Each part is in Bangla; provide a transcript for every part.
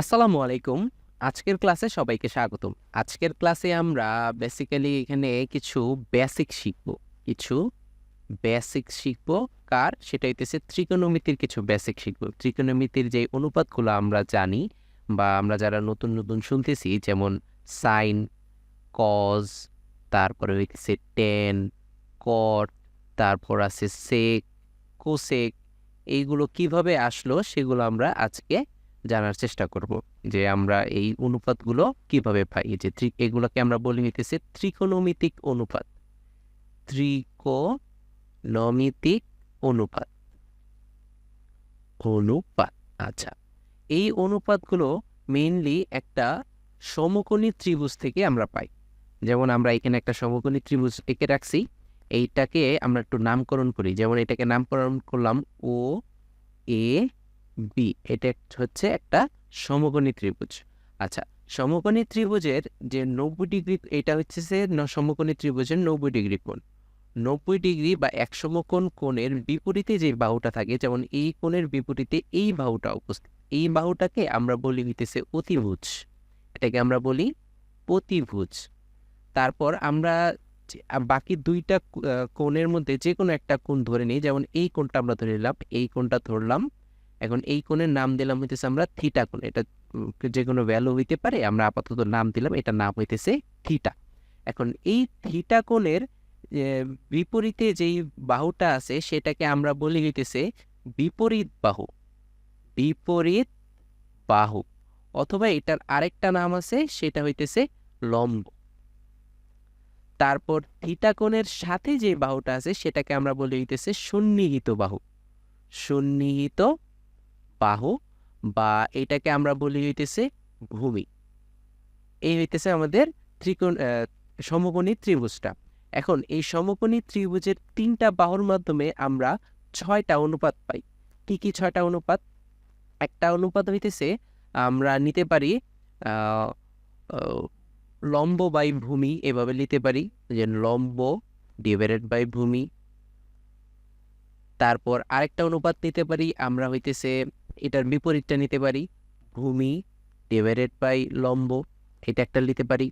আসসালামু আলাইকুম। আজকের ক্লাসে সবাইকে স্বাগতম। আজকের ক্লাসে আমরা বেসিক্যালি এখানে কিছু বেসিক শিখব। কিছু বেসিক শিখব। কার? সেটা হইতেছে ত্রিকোণমিতির কিছু বেসিক শিখব। ত্রিকোণমিতির যে অনুপাতগুলো আমরা জানি বা আমরা যারা নতুন নতুন শুনতেছি, যেমন সাইন কজ তারপরে হইতেছে টেন কট তারপর আছে সেক কোসেক এইগুলো কীভাবে আসলো সেগুলো আমরা আজকে জানার চেষ্টা করব যে আমরা এই অনুপাতগুলো কীভাবে পাই। যে ত্রি- এগুলোকে আমরা বলি হইতেছে ত্রিকোণমিতিক অনুপাত। ত্রিকোণমিতিক অনুপাত। অনুপাত আচ্ছা। এই অনুপাতগুলো মেইনলি একটা সমকোণী ত্রিভুজ থেকে আমরা পাই। যেমন আমরা এখানে একটা সমকোণী ত্রিভুজ এঁকে রাখছি, এইটাকে আমরা একটু নামকরণ করি। যেমন এটাকে নামকরণ করলাম ও, এ বি এটা হচ্ছে একটা সমকোণী ত্রিভুজ। আচ্ছা সমকোণী ত্রিভুজের যে নব্বই ডিগ্রি, এটা হচ্ছে যে সমকোণী ত্রিভুজের নব্বই ডিগ্রি কোণ। নব্বই ডিগ্রি বা এক সমকোণ কোণের বিপরীতে যে বাহুটা থাকে, যেমন এই কোণের বিপরীতে এই বাহুটা উপস্থিত, এই বাহুটাকে আমরা বলি হইতেছে অতিভুজ। এটাকে আমরা বলি প্রতিভুজ। তারপর আমরা বাকি দুইটা কোণের মধ্যে যে কোনো একটা কোণ ধরে নিই, যেমন এই কোণটা আমরা ধরে নিলাম, এই কোণটা ধরলাম এখন এই কোণের নাম দিলাম হইতেছে আমরা থিটা কোণ। এটা যে কোনো ভ্যালু হইতে পারে, আমরা আপাতত নাম দিলাম, এটা নাম হইতেছে থিটা। এখন এই থিটা কোণের বিপরীতে যেই বাহুটা আছে, সেটাকে আমরা বলি হইতেছে বিপরীত বাহু। বিপরীত বাহু। অথবা এটার আরেকটা নাম আছে, সেটা হইতেছে লম্ব। তারপর থিটা কোণের সাথে যে বাহুটা আছে, সেটাকে আমরা বলি হইতেছে সন্নিহিত বাহু। সন্নিহিত বাহু বা এটাকে আমরা বলি হইতেছে ভূমি। এই হইতেছে আমাদের ত্রিকোণ সমকোণী ত্রিভুজটা। এখন এই সমকোণী ত্রিভুজের তিনটা বাহুর মাধ্যমে আমরা ছয়টা অনুপাত পাই। কি কি ছয়টা অনুপাত? একটা অনুপাত হইতেছে আমরা নিতে পারি লম্ব বাই ভূমি এভাবে নিতে পারি, যে লম্ব ডিভাইডেড বাই ভূমি। তারপর আরেকটা অনুপাত নিতে পারি, আমরা হইতেছে এটার বিপরীতটা নিতে পারি। ভূমি ডিভাইডেড বাই লম্ব, এটা একটা নিতে পারি।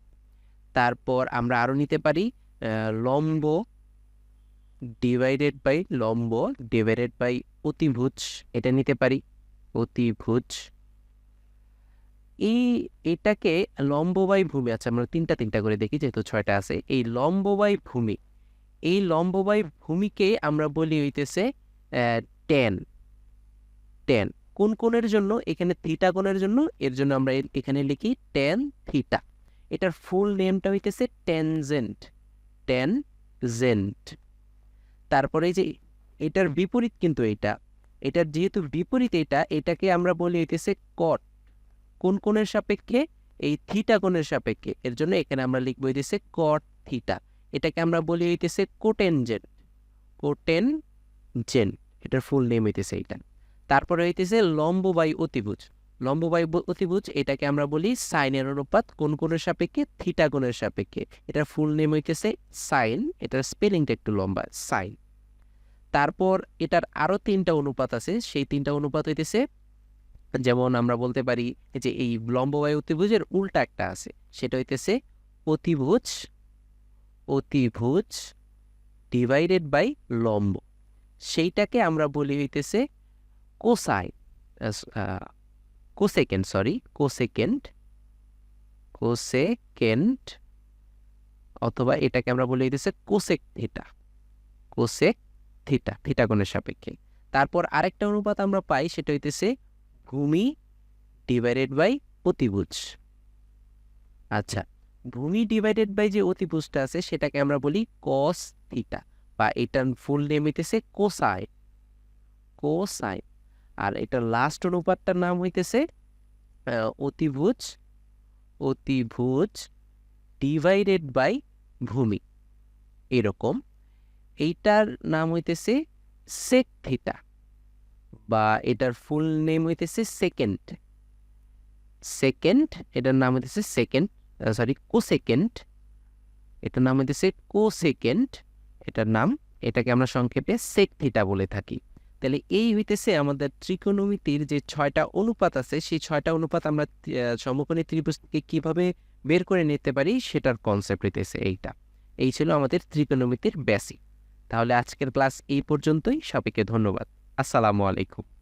তারপর আমরা আরও নিতে পারি লম্ব ডিভাইডেড বাই লম্ব ডিভাইডেড বাই অতিভুজ, এটা নিতে পারি। অতিভুজ। এই, এটাকে লম্ব বাই ভূমি আচ্ছা আমরা তিনটা তিনটা করে দেখি, যেহেতু ছয়টা আছে। এই লম্ব বাই ভূমি, এই লম্ব বাই ভূমিকে আমরা বলি হইতেছে টেন টেন কোন কোণের জন্য? এখানে থিটা কোণের জন্য। এর জন্য আমরা এখানে লিখি টেন থিটা এটার ফুল নেমটা হইতেছে টেনজেন্ট টেনজেন্ট তারপরে যে এটার বিপরীত কিন্তু এটা এটার যেহেতু বিপরীত এটা, এটাকে আমরা বলি হইতেছে কট কোন কোণের সাপেক্ষে? এই থিটা কোণের সাপেক্ষে। এর জন্য এখানে আমরা লিখব হইতেছে কট থিটা এটাকে আমরা বলি হইতেছে কোটেনজেন্ট কোটেনজেন্ট এটার ফুল নেম হইতেছে এইটা। তারপরে হইতেছে লম্ব বাই অতিভুজ। লম্ব বাই অতিভুজ, এটাকে আমরা বলি সাইনের অনুপাত, কোন কোণের সাপেক্ষে? থিটা কোণের সাপেক্ষে। এটার ফুল নেম হইতেছে সাইন, এটার স্পেলিংটা একটু লম্বা, সাইন। তারপর এটার আরও তিনটা অনুপাত আছে, সেই তিনটা অনুপাত হইতেছে, যেমন আমরা বলতে পারি যে এই লম্ব বাই অতিভুজের উল্টা একটা আছে, সেটা হইতেছে অতিভুজ অতিভুজ ডিভাইডেড বাই লম্ব। সেইটাকে আমরা বলি হইতেছে কোসাইন কোসেকেন্ড, সরি, কোসেকেন্ড কোসেকেন্ড, অথবা এটাকে আমরা বলি হইতেছে cosec theta cosec theta theta কোণের সাপেক্ষে। তারপর আরেকটা অনুপাত আমরা পাই, সেটা হইতেছে ভূমি ডিভাইডেড বাই অতিভুজ। আচ্ছা ভূমি ডিভাইডেড বাই যে অতিভুজটা আছে, সেটাকে আমরা বলি কস থিটা, বা এটার ফুল নেম হইতেছে কোসাই। কোসাইন আর এটা লাস্ট অনুপাতটার নাম হইতেছে অতিভুজ অতিভুজ ডিভাইডেড বাই ভূমি। এরকম। এইটার নাম হইতেছে সেক থিটা বা এটার ফুল নেম হইতেছে সেকেন্ড সেকেন্ড এটার নাম হইতেছে সেকেন্ড সরি কোসেকেন্ড এটার নাম হইতেছে কোসেকেন্ড এটার নাম, এটাকে আমরা সংক্ষেপে সেক থিটা বলে থাকি। তাহলে এই হইতেছে আমাদের ত্রিকোণমিতির যে ছয়টা অনুপাত আছে, সেই ছয়টা অনুপাত আমরা সমকোণী ত্রিভুজ থেকে কীভাবে বের করে নিতে পারি সেটার কনসেপ্ট হইতেছে এইটা। এই ছিল আমাদের ত্রিকোণমিতির বেসিক তাহলে আজকের ক্লাস এই পর্যন্তই। সবাইকে ধন্যবাদ। আসসালামু আলাইকুম।